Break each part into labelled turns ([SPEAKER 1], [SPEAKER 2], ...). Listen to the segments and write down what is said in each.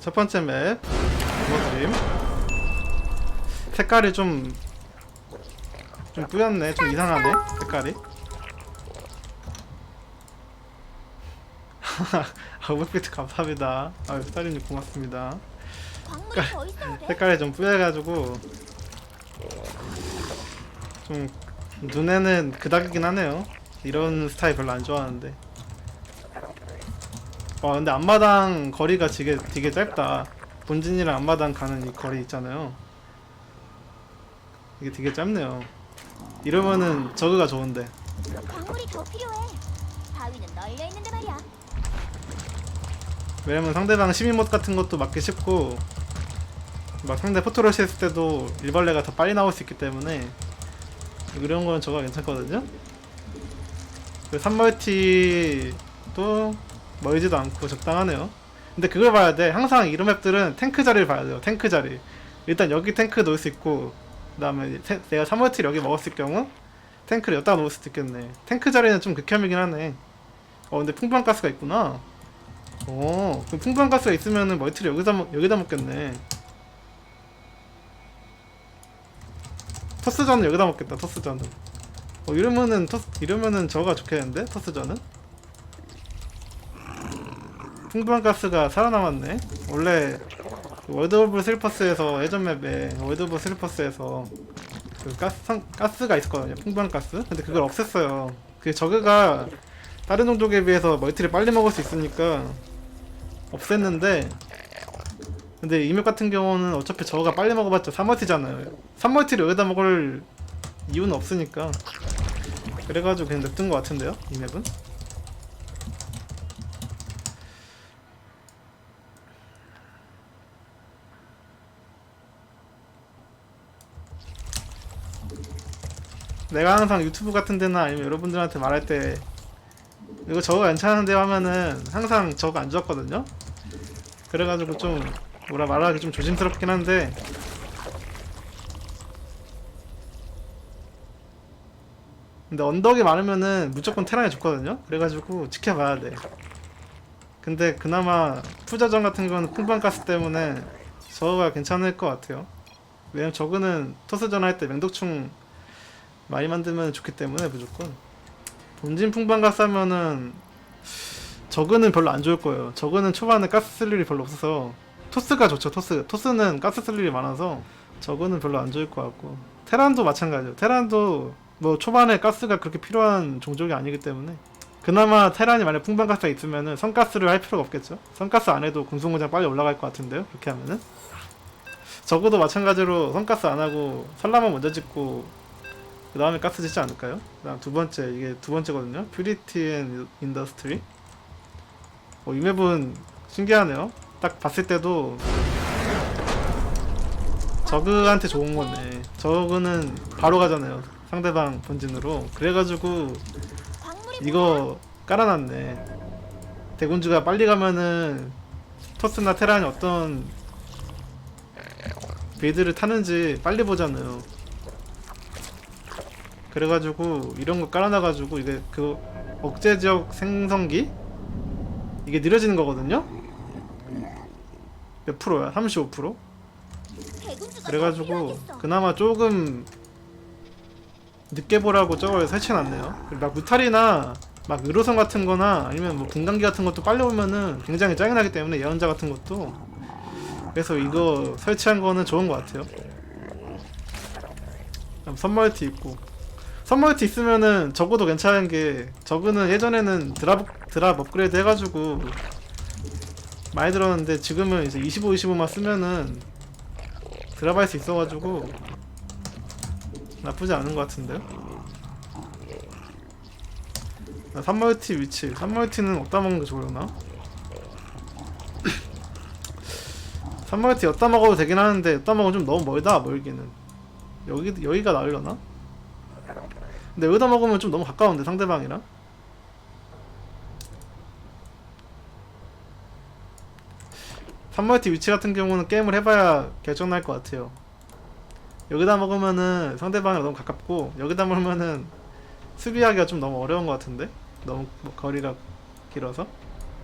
[SPEAKER 1] 첫 번째 맵. 보여드림 색깔이 좀좀 뿌였네. 좀 이상하네. 색깔이. 아, 오백비트 감사합니다. 아유 스타리님 고맙습니다. 색깔이 좀 뿌여가지고 좀 눈에는 그닥이긴 하네요. 이런 스타일 별로 안 좋아하는데 와 근데 앞마당 거리가 되게, 되게 짧다. 본진이랑 앞마당 가는 이 거리 있잖아요. 이게 되게 짧네요. 이러면은 저그가 좋은데.
[SPEAKER 2] 광물이 더 필요해. 바위는 널려 있는데 말이야.
[SPEAKER 1] 왜냐면 상대방 시민못 같은 것도 맞기 쉽고 막 상대 포토러시 했을 때도 일벌레가 더 빨리 나올 수 있기 때문에 이런 거는 저가 괜찮거든요. 그 3멀티도 멀지도 않고 적당하네요 근데 그걸 봐야 돼 항상 이런 맵들은 탱크 자리를 봐야 돼요 탱크 자리 일단 여기 탱크 놓을 수 있고 그 다음에 내가 3멀티를 여기 먹었을 경우 탱크를 여기다 놓을 수도 있겠네 탱크 자리는 좀 극혐이긴 하네 어 근데 풍부한 가스가 있구나 어, 그럼 풍부한 가스가 있으면은 멀티를 여기다 먹- 여기다 먹겠네. 토스전은 여기다 먹겠다. 토스전은. 어 이러면은 토스 이러면은 저가 좋겠는데 토스전은. 풍부한 가스가 살아남았네. 원래 그 월드 오브 슬퍼스에서 예전 맵에 월드 오브 슬퍼스에서 그 가스 성- 가스가 있었거든요. 풍부한 가스. 근데 그걸 없앴어요. 그 저그가 다른 종족에 비해서 멀티를 빨리 먹을 수 있으니까 없앴는데 근데 이맵 같은 경우는 어차피 저가 빨리 먹어봤자 3멀티잖아요 3멀티를 여기다 먹을 이유는 없으니까 그래가지고 그냥 냅둔 것 같은데요 이 맵은 내가 항상 유튜브 같은 데나 아니면 여러분들한테 말할 때 이거 저거 괜찮은데 하면은 항상 저거 안 좋았거든요. 그래가지고 좀 뭐라 말하기 좀 조심스럽긴 한데 근데 언덕이 많으면은 무조건 테란이 좋거든요. 그래가지고 지켜봐야 돼. 근데 그나마 투자전 같은 거는 풍부한가스 때문에 저거가 괜찮을 것 같아요. 왜냐면 저거는 토스전 할 때 맹독충 많이 만들면 좋기 때문에 무조건. 본진 풍부한가스 하면은 저그는 별로 안 좋을 거예요. 저그는 초반에 가스 쓸 일이 별로 없어서 토스가 좋죠. 토스 토스는 가스 쓸 일이 많아서 저그는 별로 안 좋을 것 같고 테란도 마찬가지요. 테란도 뭐 초반에 가스가 그렇게 필요한 종족이 아니기 때문에 그나마 테란이 만약 풍부한가스가 있으면은 선가스를 할 필요가 없겠죠. 선가스 안 해도 군수공장 빨리 올라갈 것 같은데요. 그렇게 하면은 적어도 마찬가지로 선가스 안 하고 산라만 먼저 짓고 그 다음에 가스 짓지 않을까요? 그다음 두 번째 이게 두 번째거든요. 퓨리티 앤 인더스트리. 어, 이 맵은 신기하네요. 딱 봤을 때도 저그한테 좋은 거네. 저그는 바로 가잖아요. 상대방 본진으로. 그래가지고 이거 깔아놨네. 대군주가 빨리 가면은 토스나 테란이 어떤 빌드를 타는지 빨리 보잖아요. 그래가지고 이런 거 깔아놔가지고 이게 그 억제 지역 생성기 이게 느려지는 거거든요. 몇 프로야? 35%?
[SPEAKER 2] 대군주가 더
[SPEAKER 1] 그래가지고. 그나마 조금 늦게 보라고 저걸 설치해놨네요. 막 무탈이나 막 의료선 같은 거나 아니면 뭐 분광기 같은 것도 빨리 오면은 굉장히 짜증 나기 때문에 예언자 같은 것도 그래서 이거 설치한 거는 좋은 것 같아요. 선멀티 있고 선멀티 있으면은 적어도 괜찮은 게 저그는 예전에는 드랍 드랍 업그레이드 해가지고 많이 들었는데 지금은 이제 25, 25만 쓰면은 드랍할 수 있어가지고 나쁘지 않은 것 같은데요? 아, 3멀티 위치 3멀티는 어디다 먹는 게 좋으려나? 3멀티 어디다 먹어도 되긴 하는데 어디다 먹으면 좀 너무 멀다 멀기는 여기, 여기가 나으려나? 근데 여기다 먹으면 좀 너무 가까운데 상대방이랑? 삼멀티 위치 같은 경우는 게임을 해봐야 결정 날 것 같아요. 여기다 먹으면은 상대방이 너무 가깝고 여기다 먹으면은 수비하기가 좀 너무 어려운 것 같은데? 너무 뭐 거리가 길어서?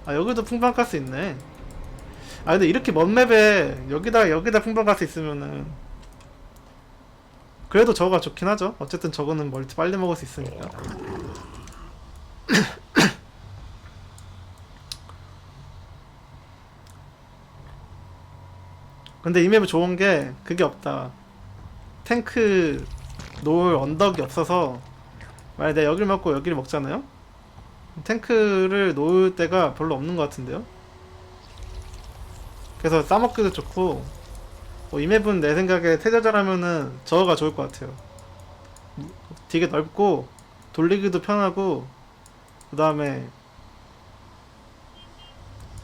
[SPEAKER 1] 아 여기도 풍방가스 있네. 아 근데 이렇게 먼 맵에 여기다 여기다 풍방가스 있으면은 그래도 저거가 좋긴 하죠. 어쨌든 저거는 멀티 빨리 먹을 수 있으니까. 근데 이 맵이 좋은 게 그게 없다. 탱크 놓을 언덕이 없어서 만약 내가 여기를 먹고 여기를 먹잖아요? 탱크를 놓을 데가 별로 없는 것 같은데요? 그래서 싸먹기도 좋고 뭐 이 맵은 내 생각에 태저자라면은 저거가 좋을 것 같아요. 되게 넓고 돌리기도 편하고 그 다음에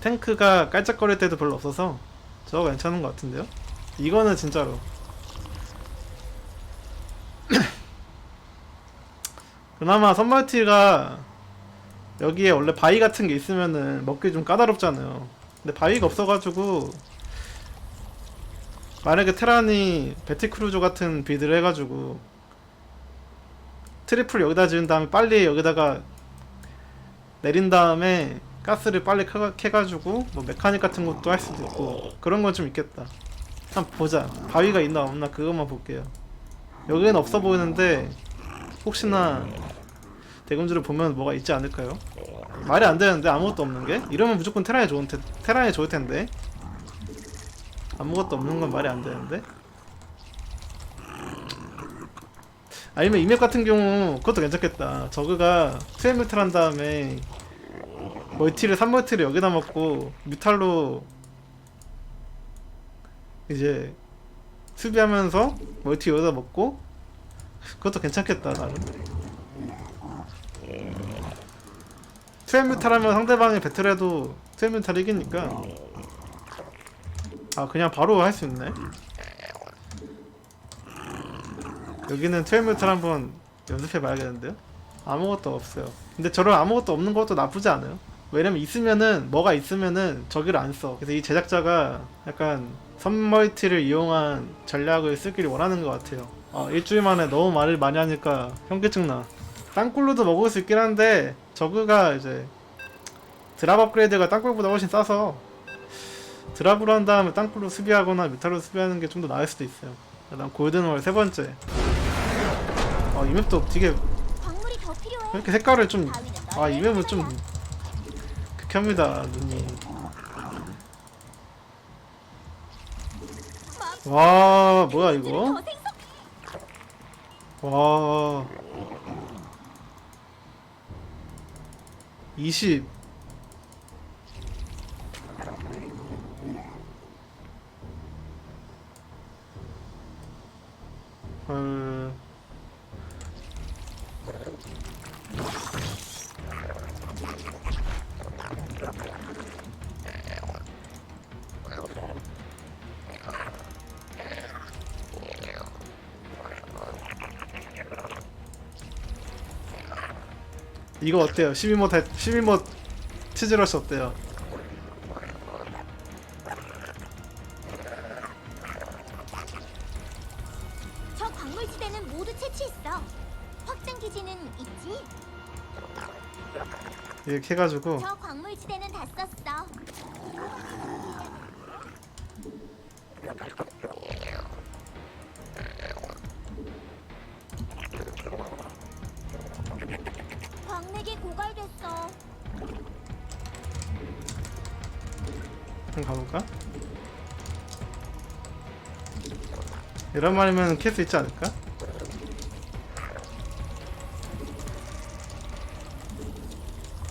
[SPEAKER 1] 탱크가 깔짝거릴 때도 별로 없어서 저거 괜찮은 것 같은데요? 이거는 진짜로 그나마 선멀티가 여기에 원래 바위 같은 게 있으면은 먹기 좀 까다롭잖아요. 근데 바위가 없어가지고 만약에 테란이 배틀크루저 같은 빌드를 해가지고 트리플 여기다 지은 다음에 빨리 여기다가 내린 다음에 가스를 빨리 캐가- 캐가지고 뭐 메카닉 같은 것도 할 수도 있고 그런 건 좀 있겠다. 한번 보자. 바위가 있나 없나 그것만 볼게요. 여기는 없어 보이는데 혹시나 대금주를 보면 뭐가 있지 않을까요? 말이 안 되는데 아무것도 없는 게? 이러면 무조건 테란이 좋은 테, 테란이 좋을 텐데 아무것도 없는 건 말이 안 되는데? 아니면 이맵 같은 경우 그것도 괜찮겠다. 저그가 투엠뮤탈 한 다음에 멀티를 3멀티를 여기다 먹고 뮤탈로 이제 수비하면서 멀티 여기다 먹고 그것도 괜찮겠다 나는 투엠뮤탈 하면 상대방이 배틀해도 투엠뮤탈 이기니까 아 그냥 바로 할 수 있네. 여기는 투엠뮤탈 한번 연습해 봐야겠는데요? 아무것도 없어요. 근데 저런 아무것도 없는 것도 나쁘지 않아요. 왜냐면 있으면은 뭐가 있으면은 저기를 안써. 그래서 이 제작자가 약간 선멀티를 이용한 전략을 쓰기를 원하는 것 같아요. 아 일주일 만에 너무 말을 많이 하니까 현기증 나. 땅굴로도 먹을 수 있긴 한데 저그가 이제 드랍 업그레이드가 땅굴보다 훨씬 싸서 드랍으로 한 다음에 땅굴로 수비하거나 뮤탈로 수비하는 게 좀 더 나을 수도 있어요 그다음 골든월 세 번째 아, 이 맵도 되게. 이렇게 색깔을 좀 아, 이 맵은 좀 극혐이다, 눈이. 와, 뭐야, 이거? 와. 20. 헐. 이거 어때요? 12모 대, 12모 치즈러시 어때요?
[SPEAKER 2] 저 광물지대는 모두 채취했어. 확장 기지는 있지?
[SPEAKER 1] 이렇게 해가지고
[SPEAKER 2] 저 광물지대는 다 썼어. 광맥이 고갈됐어.
[SPEAKER 1] 한번 가볼까? 이런 말이면 캘수 있지 않을까?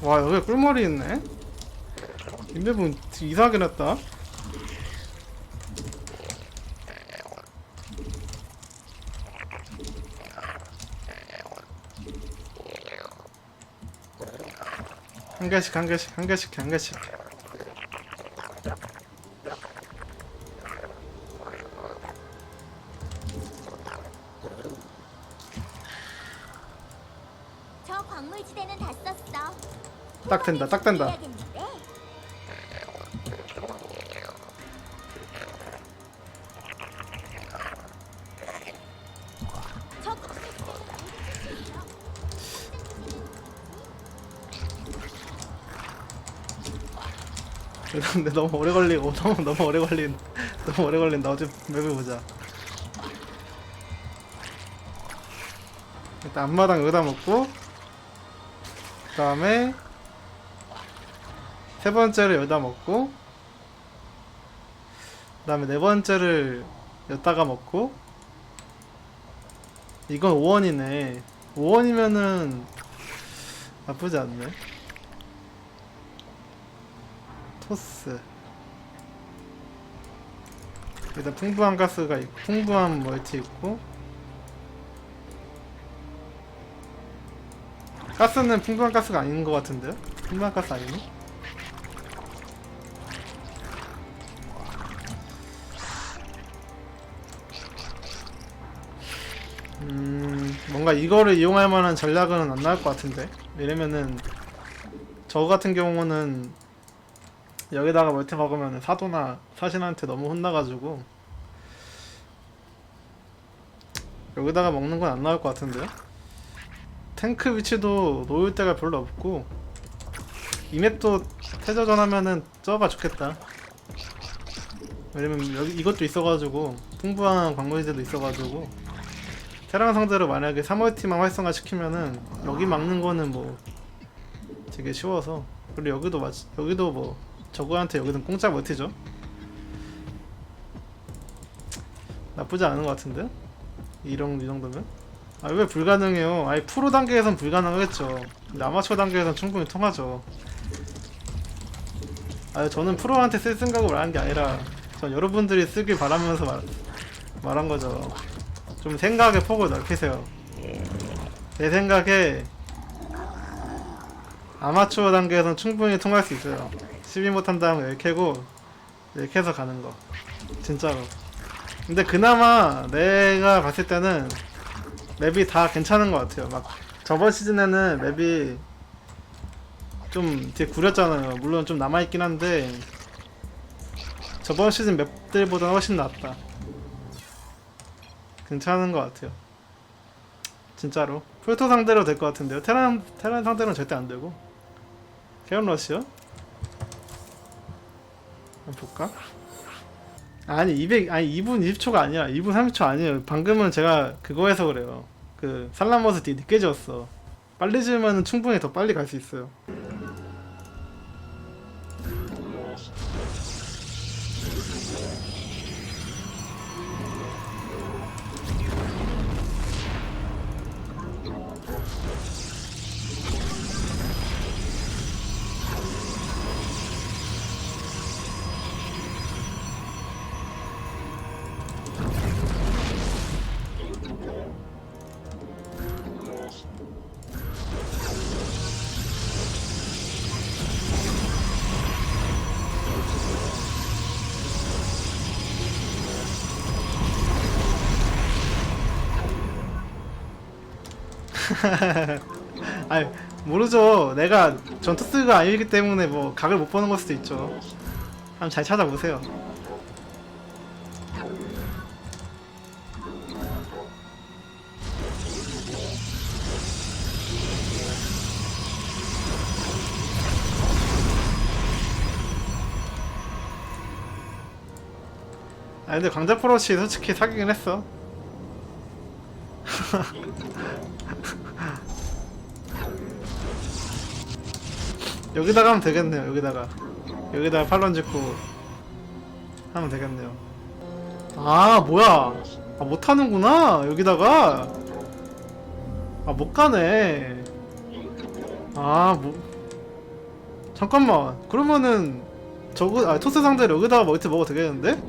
[SPEAKER 1] 와 여기 꿀머리 있네? 인베분 이상하게 났다. 한 개씩 한 개씩 한 개씩 한 개씩
[SPEAKER 2] 저 광물지대는 다 썼어.
[SPEAKER 1] 딱 된다, 딱 된다. 근데 너무 오래 걸리고 너무 너무 오래 걸린 너무 오래 걸린다 어제 맵을 보자 일단 앞마당 여기다 먹고 그 다음에 세 번째를 여기다 먹고 그 다음에 네 번째를 여기다가 먹고 이건 5원이네 5원이면은 나쁘지 않네 토스 일단 풍부한 가스가 있고 풍부한 멀티 있고 가스는 풍부한 가스가 아닌 것 같은데요? 풍부한 가스 아니니? 뭔가 이거를 이용할 만한 전략은 안 나올 것 같은데 이러면은 저 같은 경우는 여기다가 멀티 먹으면 사도나 사신한테 너무 혼나가지고 여기다가 먹는 건 안 나올 것 같은데요? 탱크 위치도 놓을 데가 별로 없고 이 맵도 태저전 하면은 저가 좋겠다 왜냐면 여기 이것도 있어가지고 풍부한 광물지대도 있어가지고 테랑 상대로 만약에 3월티만 활성화 시키면은 여기 막는 거는 뭐 되게 쉬워서. 그리고 여기도 맞 여기도 뭐 저거한테 여기는 공짜 멀티죠. 나쁘지 않은 것 같은데? 이런 이 정도면? 아 왜 불가능해요? 아니 프로 단계에선 불가능하겠죠. 근데 아마추어 단계에선 충분히 통하죠. 아 저는 프로한테 쓸 생각을 말한 게 아니라 전 여러분들이 쓰길 바라면서 말, 말한 거죠 좀 생각의 폭을 넓히세요. 내 생각에 아마추어 단계에선 충분히 통할 수 있어요. 12 못한 다음에 10캐고 10캐서 가는 거. 진짜로. 근데 그나마 내가 봤을 때는 맵이 다 괜찮은 것 같아요. 막 저번 시즌에는 맵이 좀 되게 구렸잖아요. 물론 좀 남아있긴 한데 저번 시즌 맵들보다 훨씬 낫다 괜찮은 것 같아요. 진짜로. 풀토 상대로 될 것 같은데요. 테란, 테란 상대로는 절대 안 되고. 케온 러시요? 한번 볼까? 아니 200 아니 2분 20초가 아니야. 2분 30초 아니에요. 방금은 제가 그거 해서 그래요. 그 살라머스 되게 늦게 지었어. 빨리 지으면 충분히 더 빨리 갈 수 있어요 아니 모르죠. 내가 전투스가 아니기 때문에 뭐 각을 못 보는 걸 수도 있죠. 한번 잘 찾아보세요. 아 근데 광자 프로치 솔직히 사귀긴 했어 여기다가 하면 되겠네요 여기다가. 여기다가 팔런 짓고 하면 되겠네요. 아 뭐야? 아 못하는구나 여기다가. 아 못가네. 아뭐. 잠깐만. 그러면은 저거 아 토스 상대로 여기다가 멀티 먹어도 되겠는데?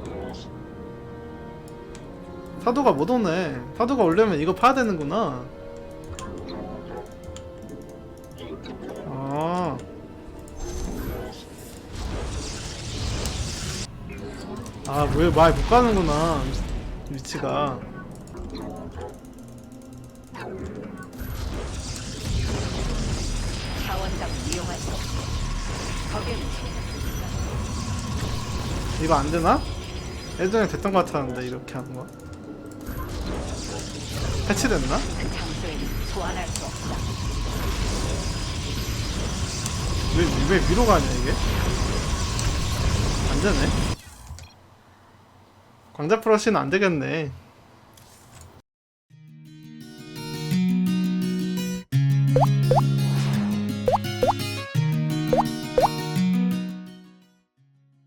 [SPEAKER 1] 사도가 못 오네 사도가 오려면 이거 파야 되는구나 아 아, 왜 말 못 가는구나. 위치가.
[SPEAKER 3] 이거
[SPEAKER 1] 안 되나? 예전에 됐던 것 같았는데, 이렇게 하는 거.
[SPEAKER 3] 수 없다.
[SPEAKER 1] 왜, 왜 위로 가냐, 이게? 되네. 광자 프러시는 안 되겠네.